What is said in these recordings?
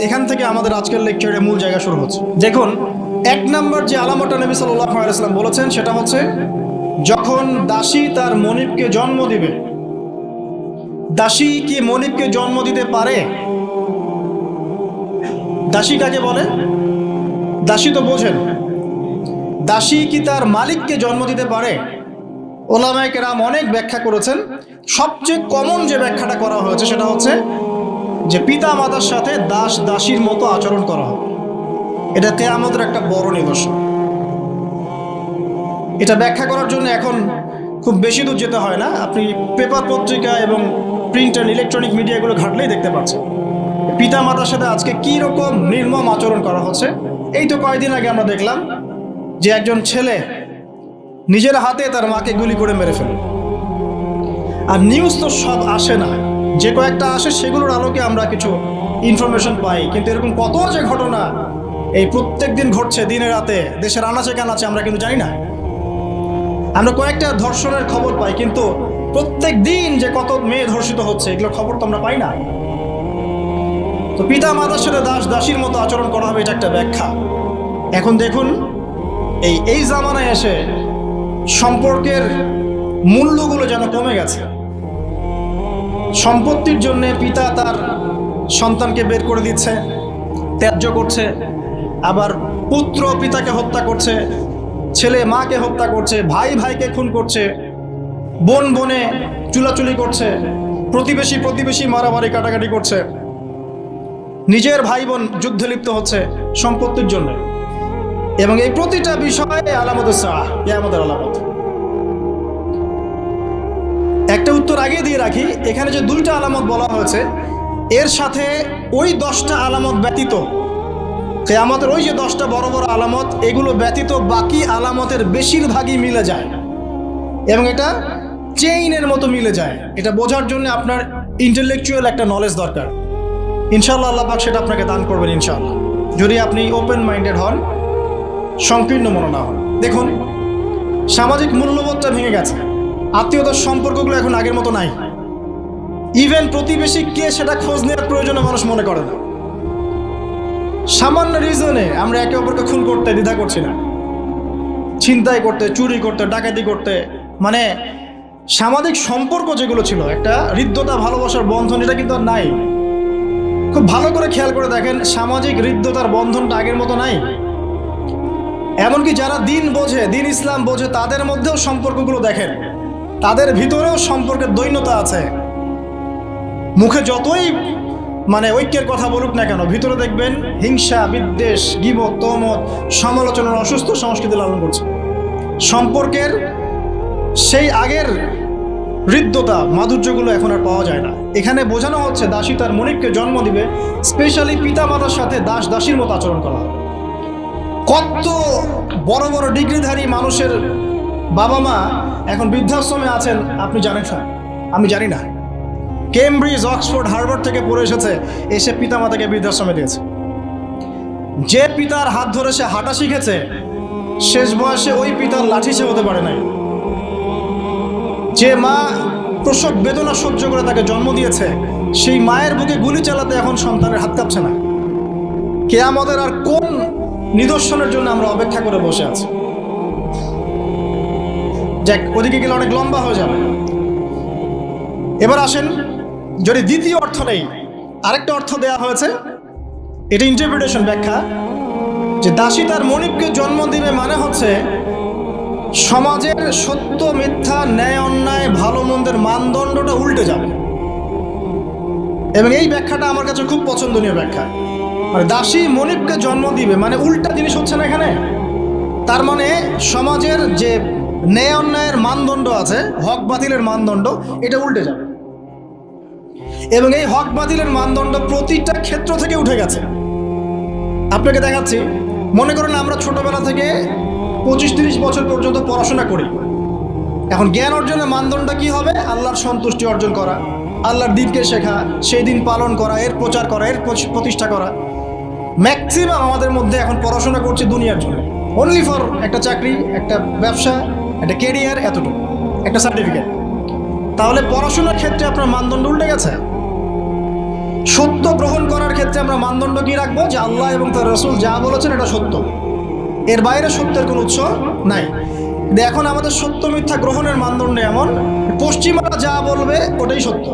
এখান থেকে আমাদের আজকের লেকচারের মূল জায়গা শুরু হচ্ছে। দেখুন, এক নম্বর যে আলামতটা নবী আলাইসাল্লাম বলেছেন, সেটা হচ্ছে, যখন দাসী তার মনিবকে জন্ম দিবে, দাসী কি মনিবকে জন্ম দিতে পারে? দাসী কাকে বলে? দাসী তো বোঝেন। দাসী কি তার মালিককে জন্ম দিতে পারে? ওলামায় কেরাম অনেক ব্যাখ্যা করেছেন। সবচেয়ে কমন যে ব্যাখ্যাটা করা হয়েছে সেটা হচ্ছে যে পিতা মাতার সাথে দাস দাসীর মতো আচরণ করা হবে এটা কেয়ামতের একটা বড় নিদর্শন। এটা ব্যাখ্যা করার জন্য এখন খুব বেশি দূর যেতে হয় না। আপনি পেপার পত্রিকা এবং প্রিন্ট অ্যান্ড ইলেকট্রনিক মিডিয়াগুলো ঘাটলেই দেখতে পাচ্ছেন। পিতা মাতার সাথে আজকে কী রকম নির্মম আচরণ করা হচ্ছে, এই তো কয়েকদিন আগে আমরা দেখলাম যে একজন ছেলে নিজের হাতে তার মাকে গুলি করে মেরে ফেলল আর নিউজ তো সব আসে না। যে কয়েকটা আসে সেগুলোর আলোকে আমরা কিছু ইনফরমেশন পাই। কিন্তু এরকম কত যে ঘটনা, এই প্রত্যেক দিন ঘটছে, দিনে রাতে দেশের আনাচে কানাচে আমরা কিন্তু জানি না। আমরা কয়েকটা ধর্ষণের খবর পাই, কিন্তু প্রত্যেক দিন যে কত মেয়ে ধর্ষিত হচ্ছে, এগুলোর খবর তো আমরা পাই না। তো পিতা মাতার সাথে দাস দাসীর মতো আচরণ করা হবে, এটা একটা ব্যাখ্যা। এখন দেখুন, এই এই জামানায় এসে সম্পর্কের মূল্যগুলো যেন কমে গেছে। সম্পত্তির জন্য পিতা তার সন্তানকে বের করে দিচ্ছে, ত্যায্য করছে, আবার পুত্র পিতাকে হত্যা করছে, ছেলে মাকে হত্যা করছে, ভাই ভাইকে খুন করছে, বোন বনে চুলাচুলি করছে, প্রতিবেশী প্রতিবেশী মারামারি কাটাকাটি করছে। নিজের ভাই বোন যুদ্ধে লিপ্ত হচ্ছে সম্পত্তির জন্য। এবং এই প্রতিটা বিষয়ে আলামত আমাদের আলামত। উত্তর আগে দিয়ে রাখি, এখানে যে দুইটা আলামত বলা হয়েছে, এর সাথে ওই দশটা আলামত ব্যতীত আমাদের ওই যে দশটা বড় বড় আলামত, এগুলো ব্যতীত বাকি আলামতের বেশিরভাগই মিলে যায়। এবং এটা চেইনের মতো মিলে যায়। এটা বোঝার জন্য আপনার ইন্টেলেকচুয়াল একটা নলেজ দরকার। ইনশাল্লাহ আল্লাহ পাক সেটা আপনাকে দান করবেন ইনশাল্লাহ যদি আপনি ওপেন মাইন্ডেড হন, সংকীর্ণ মনে না হন। দেখুন, সামাজিক মূল্যবোধটা ভেঙে গেছে। আত্মীয়তার সম্পর্কগুলো এখন আগের মতো নাই। ইভেন প্রতিবেশী কে সেটা খোঁজ নেওয়ার প্রয়োজনে মানুষ মনে করে না। সামান্য রিজনে আমরা একে অপরকে খুন করতে, দ্বিধা করছি না। ছিনতাই করতে, চুরি করতে, ডাকাতি করতে মানে সামাজিক সম্পর্ক যেগুলো ছিল, একটা হৃদ্যতা, ভালোবাসার বন্ধন, এটা কিন্তু আর নাই। খুব ভালো করে খেয়াল করে দেখেন, সামাজিক হৃদ্যতার বন্ধনটা আগের মতো নাই। এমনকি যারা দিন বোঝে, দিন ইসলাম বোঝে, তাদের মধ্যেও সম্পর্কগুলো দেখেন। তাদের ভিতরেও সম্পর্কের দৈন্যতা আছে। মুখে যতই মানে ঐক্যের কথা বলুক না কেন, ভিতরে দেখবেন হিংসা, বিদ্বেষ, গিবত তমত সমালোচনার অসুস্থ সংস্কৃতি লালন করছে। সম্পর্কের সেই আগের হৃদ্যতা, মাধুর্যগুলো এখন আর পাওয়া যায় না। এখানে বোঝানো হচ্ছে দাসী তার মনিককে জন্ম দিবে স্পেশালি পিতা মাতার সাথে দাস দাসীর মতো আচরণ করা। হবে কত বড় বড় ডিগ্রিধারী মানুষের বাবা মা এখন বৃদ্ধাশ্রমে আছেন, আপনি জানেন না আমি জানি না। কেমব্রিজ, অক্সফোর্ড, হার্ভার্ড থেকে পড়ে এসেছে, এসে পিতা মাতাকে বৃদ্ধাশ্রমে দিয়েছে। যে পিতার হাত ধরে সে হাঁটা শিখেছে, শেষ বয়সে ওই পিতার লাঠি সে হতে পারে নাই। যে মা প্রসব বেদনা সহ্য করে তাকে জন্ম দিয়েছে, সেই মায়ের বুকে গুলি চালাতে এখন সন্তানের হাত কাঁপছে না। কে আমাদের আর কোন নিদর্শনের জন্য আমরা অপেক্ষা করে বসে আছি? যাক, ওদিকে গেলে অনেক লম্বা হয়ে যাবে। এবার আসেন, যদি দ্বিতীয় অর্থ নেই, আরেকটা অর্থ দেয়া হয়েছে। এটা ইন্টারপ্রিটেশন ব্যাখ্যা, যে দাসী তার মনিবকে জন্ম দিবে মানে হচ্ছে, সমাজের সত্য, মিথ্যা, ন্যায়, অন্যায়, ভালো, মন্দের মানদণ্ডটা উল্টে যাবে। এবং এই ব্যাখ্যাটা আমার কাছে খুব পছন্দনীয় ব্যাখ্যা। মানে দাসী মনিবকে জন্ম দিবে মানে উল্টা জিনিস হচ্ছে না এখানে। তার মানে সমাজের যে ন্যায় অন্যায়ের মানদণ্ড আছে, হক বাতিলের মানদণ্ড, এটা উল্টে যাবে। এবং এই হক বাতিলের মানদণ্ড প্রতিটা ক্ষেত্র থেকে উঠে গেছে। আপনাকে দেখাচ্ছি, মনে করেন আমরা ছোটবেলা থেকে পঁচিশ তিরিশ বছর পর্যন্ত পড়াশোনা করি। এখন জ্ঞান অর্জনের মানদণ্ড কি হবে? আল্লাহর সন্তুষ্টি অর্জন করা, আল্লাহর দিনকে শেখা, সেই দিন পালন করা, এর প্রচার করা, এর প্রতিষ্ঠা করা। ম্যাক্সিমাম আমাদের মধ্যে এখন পড়াশোনা করছে দুনিয়ার জন্য। অনলি ফর একটা চাকরি, একটা ব্যবসা একটা কেরিয়ার এতটুকু, একটা সার্টিফিকেট তাহলে পড়াশোনার ক্ষেত্রে আপনার মানদণ্ড উল্টে গেছে? সত্য গ্রহণ করার ক্ষেত্রে আমরা মানদণ্ড কি রাখব? যে আল্লাহ এবং তার রসুল যা বলেছেন এটা সত্য। এর বাইরে সত্যের কোনো উৎস নাই। এখন আমাদের সত্য মিথ্যা গ্রহণের মানদণ্ড এমন, পশ্চিমারা যা বলবে ওটাই সত্য।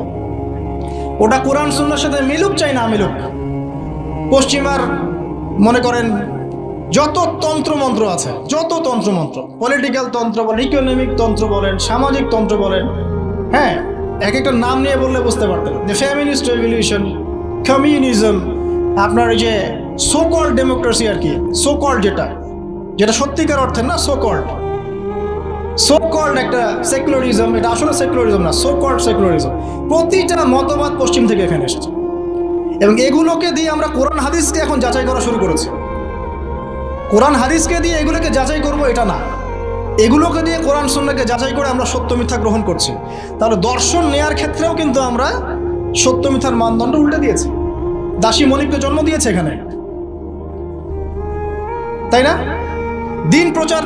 ওটা কোরআন, সুন্নার সাথে মিলুক চাই না মিলুক। পশ্চিমার মনে করেন যত তন্ত্রমন্ত্র আছে, যত তন্ত্রমন্ত্র পলিটিক্যাল তন্ত্র বলেন ইকোনমিক তন্ত্র বলেন, সামাজিক তন্ত্র বলেন হ্যাঁ এক একটা নাম নিয়ে বললে বুঝতে পারতেন। যে ফ্যামিলিস্ট রেভলিউশন কমিউনিজম আপনার যে সোকল ডেমোক্রেসি আর কি সোকল যেটা যেটা সত্যিকার অর্থে না সোকল্ড সোকল্ড একটা সেকুলারিজম এটা আসলে সেকুলারিজম না সোকল্ড সেকুলারিজম প্রতিটা মতবাদ পশ্চিম থেকে এখানে এসেছে। এবং এগুলোকে দিয়ে আমরা কোরআন হাদিসকে এখন যাচাই করা শুরু করেছি। কোরআন হাদিসকে দিয়ে এগুলোকে যাচাই করব এটা না। এগুলোকে দিয়ে কোরআন সন্ন্যাকে যাচাই করে আমরা সত্য মিথ্যা গ্রহণ করছি। তাহলে দর্শন নেয়ার ক্ষেত্রেও কিন্তু আমরা সত্য মিথ্যার মানদণ্ড উল্টে দিয়েছি। দাসী মনিককে জন্ম দিয়েছে এখানে। তাই না? দিন প্রচার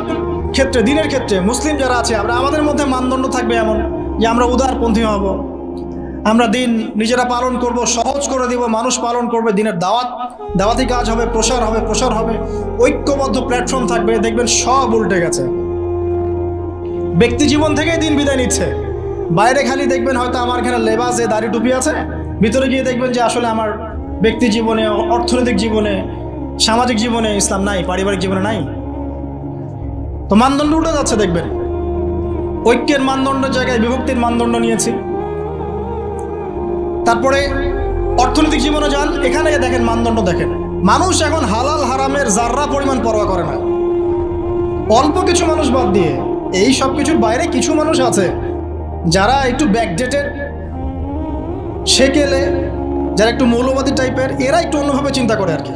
ক্ষেত্রে, দিনের ক্ষেত্রে মুসলিম যারা আছে, আমরা আমাদের মধ্যে মানদণ্ড থাকবে এমন যে আমরা উদারপন্থী হব। আমরা দিন নিজেরা পালন করব, সহজ করে দিব, মানুষ পালন করবে, দিনের দাওয়াত, দাওয়াতি কাজ হবে, প্রসার হবে প্রসার হবে, ঐক্যবদ্ধ প্ল্যাটফর্ম থাকবে, দেখবেন সব উল্টে গেছে। ব্যক্তি জীবন থেকেই দিন বিদায় নিচ্ছে। বাইরে খালি দেখবেন হয়তো আমার এখানে লেবাসে দাড়ি টুপি আছে, ভিতরে গিয়ে দেখবেন যে আসলে আমার ব্যক্তি জীবনে, অর্থনৈতিক জীবনে, সামাজিক জীবনে ইসলাম নাই, পারিবারিক জীবনে নাই। তো মানদণ্ড উঠে যাচ্ছে দেখবেন। ঐক্যের মানদণ্ডের জায়গায় বিভক্তির মানদণ্ড নিয়েছি। তারপরে অর্থনৈতিক জীবনে যান, এখানে দেখেন মানদণ্ড দেখেন। মানুষ এখন হালাল হারামের জাররা পরিমাণ পরোয়া করে না। অল্প কিছু মানুষ বাদ দিয়ে এই সব কিছুর বাইরে কিছু মানুষ আছে যারা একটু ব্যাকডেটেড সেকেলে, যারা একটু মৌলবাদী টাইপের, এরা একটু অন্যভাবে চিন্তা করে আর কি।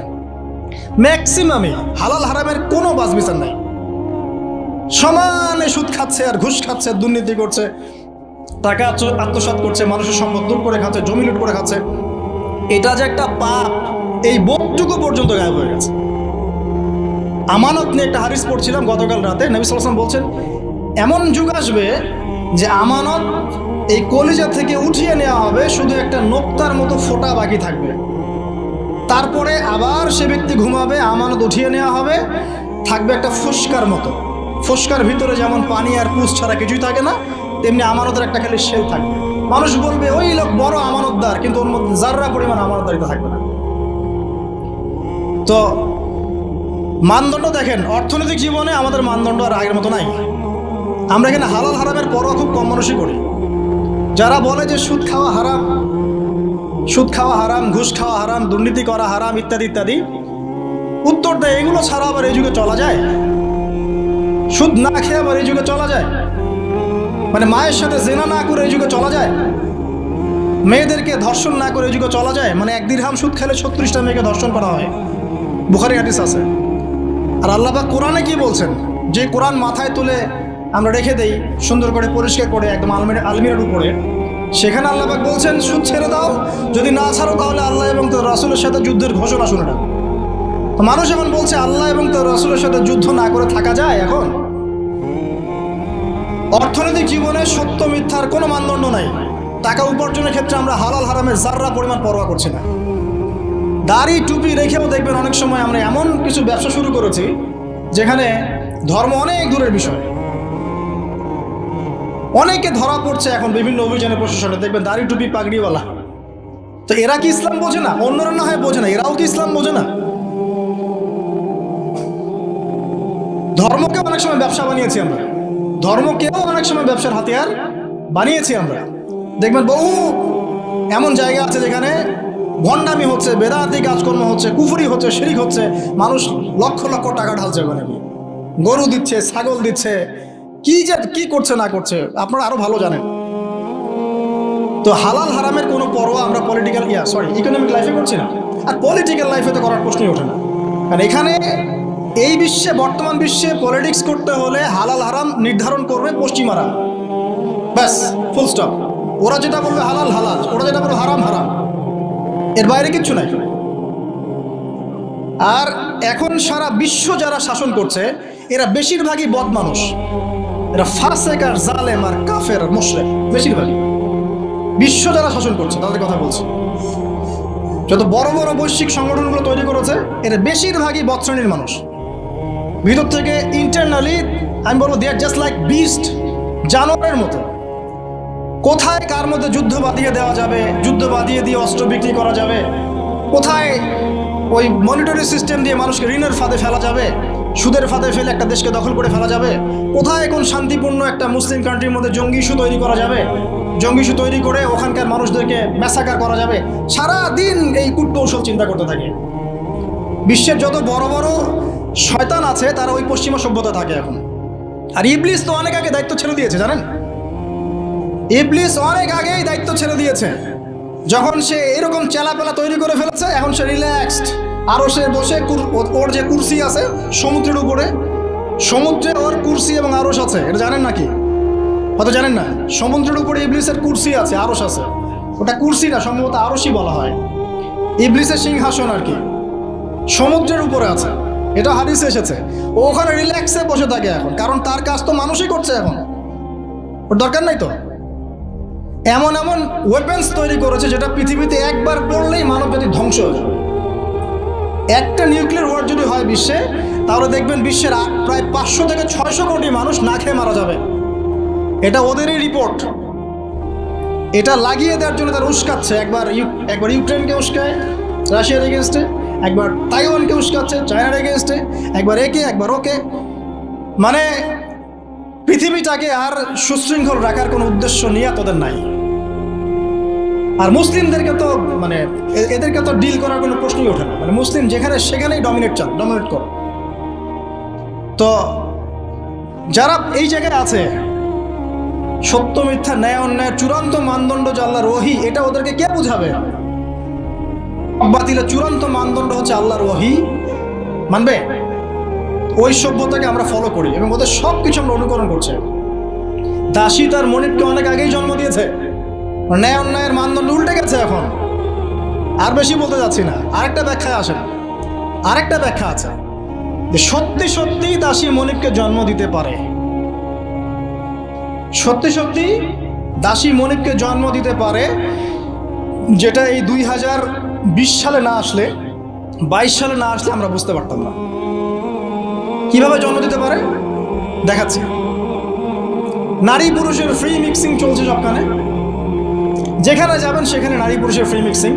ম্যাক্সিমামে হালাল হারামের কোনো বাস বিচার নাই। সমানে সুদ খাচ্ছে আর ঘুষ খাচ্ছে, দুর্নীতি করছে। টাকা আত্ম- আত্মসাৎ করছে, মানুষের সম্পদ দূর করে খাচ্ছে, জমি লুট করে খাচ্ছে। এটা যে একটা পাপ, এই বোধটুকু পর্যন্ত গায়েব হয়ে গেছে। আমানত নিয়ে একটা হারিস পড়ছিলাম গতকাল রাতে, নবী সালাম বলছেন, এমন যুগ আসবে যে আমানত এই কলিজা থেকে উঠিয়ে নেওয়া হবে, শুধু একটা নোক্তার মতো ফোটা বাকি থাকবে। তারপরে আবার সে ব্যক্তি ঘুমাবে, আমানত উঠিয়ে নেওয়া হবে, থাকবে একটা ফুসকার মতো। ফুসকার ভিতরে যেমন পানি আর পুষ ছাড়া কিছুই থাকে না তেমনি আমানতের একটা খালি শেল থাকবে। মানুষ বলবে, ওই লোক বড় আমানতদার, কিন্তু ওর মধ্যে যাররা পরিমাণ আমানতদারিতা থাকবে না। তো মানদণ্ড দেখেন, অর্থনৈতিক জীবনে আমাদের মানদণ্ড আর আগের মতো নাই। আমরা এখানে হালাল হারামের পরোয়া খুব কম মানুষই করি। যারা বলে যে সুদ খাওয়া হারাম, সুদ খাওয়া হারাম, ঘুষ খাওয়া হারাম, দুর্নীতি করা হারাম, ইত্যাদি ইত্যাদি, উত্তর দেয়, এগুলো ছাড়া আবার এই যুগে চলা যায়? সুদ না খেয়ে আবার এই যুগে চলা যায়? মানে মায়ের সাথে জেনা না করে এই যুগে চলা যায়? মেয়েদেরকে ধর্ষণ না করে যুগে চলা যায়? মানে এক দিরহাম সুদ খেলে ছত্রিশটা মেয়েকে ধর্ষণ করা হয়। বুখারি হাদিস আছে। আর আল্লাহবাক কোরআনে কি বলছেন? যে কোরআন মাথায় তুলে আমরা রেখে দেই, সুন্দর করে পরিষ্কার করে একদম আলমিরা আলমিরার উপরে। সেখানে আল্লাহবাক বলছেন, সুদ ছেড়ে দাও, যদি না ছাড়ো তাহলে আল্লাহ এবং তার রাসুলের সাথে যুদ্ধের ঘোষণা শুনে তো মানুষ এখন বলছে, আল্লাহ এবং তার রাসুলের সাথে যুদ্ধ না করে থাকা যায় এখন? অর্থনৈতিক জীবনে সত্য মিথ্যার কোনো মানদণ্ড নাই। টাকা উপার্জনের ক্ষেত্রে আমরা হালাল হারামের জাররা পরিমাণ পরোয়া করছি না। দাড়ি, টুপি রেখেও দেখবেন অনেক সময় আমরা এমন কিছু ব্যবসা শুরু করেছি, যেখানে ধর্ম অনেক দূরের বিষয়। অনেকে ধরা পড়ছে এখন বিভিন্ন অভিযানে প্রশাসনে, দেখবেন দাড়ি, টুপি, পাগড়িওয়ালা। তো এরা কি ইসলাম বোঝে না? অন্যরা না হয় বোঝে না, এরাও কি ইসলাম বোঝে না? ধর্মকে অনেক সময় ব্যবসা বানিয়েছি আমরা। ধর্মকেও অনেক সময় ব্যবসার হাতিয়ার বানিয়েছি আমরা। দেখবেন বহু এমন জায়গা আছে যেখানে ভণ্ডামি হচ্ছে বেদাতি কাজকর্ম হচ্ছে, কুফুরি হচ্ছে, শিরিক হচ্ছে, মানুষ লক্ষ লক্ষ টাকা ঢালছে ওখানে গরু দিচ্ছে, ছাগল দিচ্ছে, কি যে, কি করছে না করছে, আপনারা আরও ভালো জানেন। তো হালাল হারামের কোনো পরোয়া আমরা পলিটিক্যাল ইয়া সরি ইকোনমিক লাইফে করছি না। আর পলিটিক্যাল লাইফে তো করার প্রশ্নই ওঠে না। কারণ এখানে এই বিশ্বে, বর্তমান বিশ্বে পলিটিক্স করতে হলে হালাল হারাম নির্ধারণ করবে পশ্চিমারা। ব্যাস ফুল স্টপ ওরা যেটা বলবে হালাল হালাল। ওরা যেটা বলবে হারাম হারাম। এর বাইরে কিচ্ছু নাই। আর এখন সারা বিশ্ব যারা শাসন করছে, এরা বেশিরভাগই বদ মানুষ। এরা ফাসেক আর জালেম আর কাফের মুশরেক, বেশিরভাগই। বিশ্ব যারা শাসন করছে, তাদের কথা বলছি। যত বড় বড় বৈশ্বিক সংগঠনগুলো তৈরি করেছে, এরা বেশিরভাগই বৎসরণীর মানুষ। ভিতর থেকে ইন্টারনালি আমি বলব they are just like beast জানোয়ারের মতো। কোথায় কার মধ্যে যুদ্ধ বাঁধিয়ে দেওয়া যাবে? যুদ্ধ বাঁধিয়ে দিয়ে অস্ত্র বিক্রি করা যাবে? কোথায় ওই মনিটরি সিস্টেম দিয়ে মানুষকে ঋণের ফাঁদে ফেলা যাবে? সুদের ফাঁদে ফেলে একটা দেশকে দখল করে ফেলা যাবে? কোথায় এখন শান্তিপূর্ণ একটা মুসলিম কান্ট্রির মধ্যে জঙ্গি ইস্যু তৈরি করা যাবে? জঙ্গি ইস্যু তৈরি করে ওখানকার মানুষদেরকে ম্যাসাকার করা যাবে? সারা দিন এই কূটকৌশল চিন্তা করতে থাকে। বিশ্বের যত বড় বড় শয়তান আছে, তারা ওই পশ্চিমা সভ্যতা থাকে এখন। আর ইবলিস তো অনেক আগে দায়িত্ব ছেড়ে দিয়েছে, জানেন? ইবলিস অনেক আগেই দায়িত্ব ছেড়ে দিয়েছে। যখন সে এরকম চেলাপেলা তৈরি করে ফেলেছে, এখন সে রিল্যাক্সড আরও সে বসে ওর যে কুর্সি আছে, সমুদ্রের উপরে, সমুদ্রে ওর কুর্সি এবং আরস আছে, এটা জানেন নাকি? হয়তো জানেন না? সমুদ্রের উপরে ইবলিসের কুর্সি আছে আরস আছে। ওটা কুর্সি না, সম্ভবত আরসই বলা হয়। ইবলিসের সিংহাসন আর কি। সমুদ্রের উপরে আছে। এটা হাদিসে এসেছে। ও ওখানে রিল্যাক্সে বসে থাকে এখন, কারণ তার কাজ তো মানুষই করছে এখন। ওর দরকার নাই তো? এমন এমন ওয়েপেন্স তৈরি করেছে যেটা পৃথিবীতে একবার পড়লেই মানব জাতি ধ্বংস হয়ে যাবে। একটা নিউক্লিয়ার ওয়ার যদি হয় বিশ্বে, তাহলে দেখবেন বিশ্বের প্রায় পাঁচশো থেকে ছয়শো কোটি মানুষ না খেয়ে মারা যাবে। এটা ওদেরই রিপোর্ট এটা লাগিয়ে দেওয়ার জন্য তারা উস্কাচ্ছে। একবার একবার ইউক্রেনকে উস্কায়, রাশিয়ার এগেনস্টে একবার তাইওয়ানকে উস্কাচ্ছে চায়নার এগেনস্টে একবার একে, একবার ওকে। মানে পৃথিবীটাকে আর সুশৃঙ্খল রাখার কোনো উদ্দেশ্য নিয়ে তোদের নাই। আর মুসলিমদেরকে তো মানে এদেরকে তো ডিল করার কোনো প্রশ্নই ওঠে না। মানে মুসলিম যেখানে সেখানেই ডমিনেট চান ডমিনেট কর। তো যারা এই জায়গায় আছে, সত্য মিথ্যা, ন্যায় অন্যায়, চূড়ান্ত মানদণ্ড যে আল্লাহর ওহি এটা ওদেরকে কে বুঝাবে? বাতিলের চূড়ান্ত মানদণ্ড হচ্ছে আল্লাহর ওহি। মানবে? ওই সভ্যতাকে আমরা ফলো করি এবং ওদের সব কিছু আমরা অনুকরণ করছে। দাসী তার মনিবকে অনেক আগেই জন্ম দিয়েছে। ন্যায় অন্যায়ের মানদণ্ড উল্টে গেছে এখন। আর বেশি বলতে যাচ্ছি না। আরেকটা ব্যাখ্যায় আসে না আরেকটা ব্যাখ্যা আছে। যে সত্যি সত্যি দাসী মনিবকে জন্ম দিতে পারে। সত্যি সত্যি দাসী মনিবকে জন্ম দিতে পারে, যেটা এই দুই হাজার বিশ সালে না আসলে, বাইশ সালে না আসলে আমরা বুঝতে পারতাম না। কীভাবে জন্ম দিতে পারে? দেখাচ্ছি। নারী পুরুষের ফ্রি মিক্সিং চলছে সবখানে। যেখানে যাবেন সেখানে নারী পুরুষের ফ্রি মিক্সিং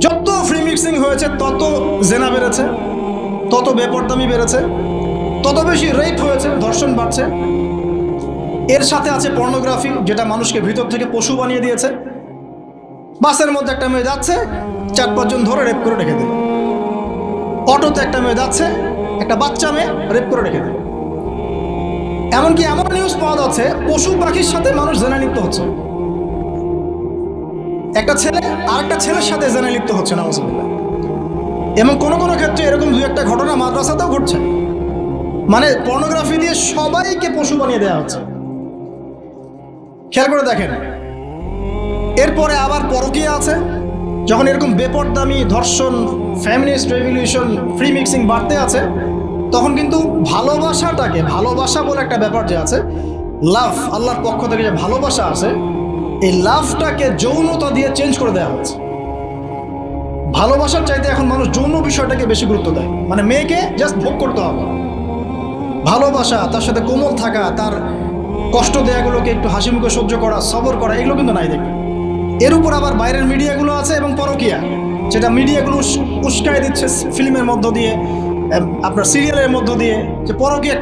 যত ফ্রি মিক্সিং হয়েছে, তত জেনা বেড়েছে, তত বেপরদামি বেড়েছে, তত বেশি রেপ হয়েছে, ধর্ষণ বাড়ছে। এর সাথে আছে পর্নোগ্রাফি যেটা মানুষকে ভিতর থেকে পশু বানিয়ে দিয়েছে। বাসের মধ্যে একটা মেয়ে যাচ্ছে চার পাঁচজন ধরে রেপ করে রেখে দিল। অটোতে একটা মেয়ে যাচ্ছে, একটা বাচ্চা মেয়ে রেপ করে রেখে দিল। এমনকি এমন নিউজ পাওয়া যাচ্ছে, পশু পাখির সাথে মানুষ জেনা লিপ্ত হচ্ছে। একটা ছেলে আরেকটা ছেলের সাথে জেনা লিপ্ত হচ্ছে না এবং কোনো কোনো ক্ষেত্রে এরকম দু একটা ঘটনা মাদ্রাসাতেও ঘটছে। মানে পর্নোগ্রাফি দিয়ে সবাইকে পশু বানিয়ে দেওয়া হচ্ছে। খেয়াল করে দেখেন এরপরে আবার পরকীয়া আছে। যখন এরকম বেপরদামি, ধর্ষণ ফ্যামিলিস্ট রেভলিউশন ফ্রি মিক্সিং বাড়তে আছে, তখন কিন্তু ভালোবাসাটাকে, ভালোবাসা বলে একটা ব্যাপার যে আছে লাভ আল্লাহর পক্ষ থেকে যে ভালোবাসা আছে এই লাভটাকে যৌনতা দিয়ে চেঞ্জ করে দেওয়া হচ্ছে। ভালোবাসার চাইতে এখন মানুষ যৌন বিষয়টাকে বেশি গুরুত্ব দেয়। মানে মেয়েকে জাস্ট ভোগ করতে হবে। ভালোবাসা, তার সাথে কোমল থাকা, তার কষ্ট দেয়াগুলোকে একটু হাসি মুখে সহ্য করা, সবর করা, এগুলো কিন্তু নাই দেখবে। এর উপর আবার বাইরের মিডিয়াগুলো আছে এবং পরকিয়া, যেটা মিডিয়াগুলো উস- উস্কায় দিচ্ছে ফিল্মের মধ্য দিয়ে আপনার সিরিয়ালের মধ্য দিয়ে, যে পরকিয়া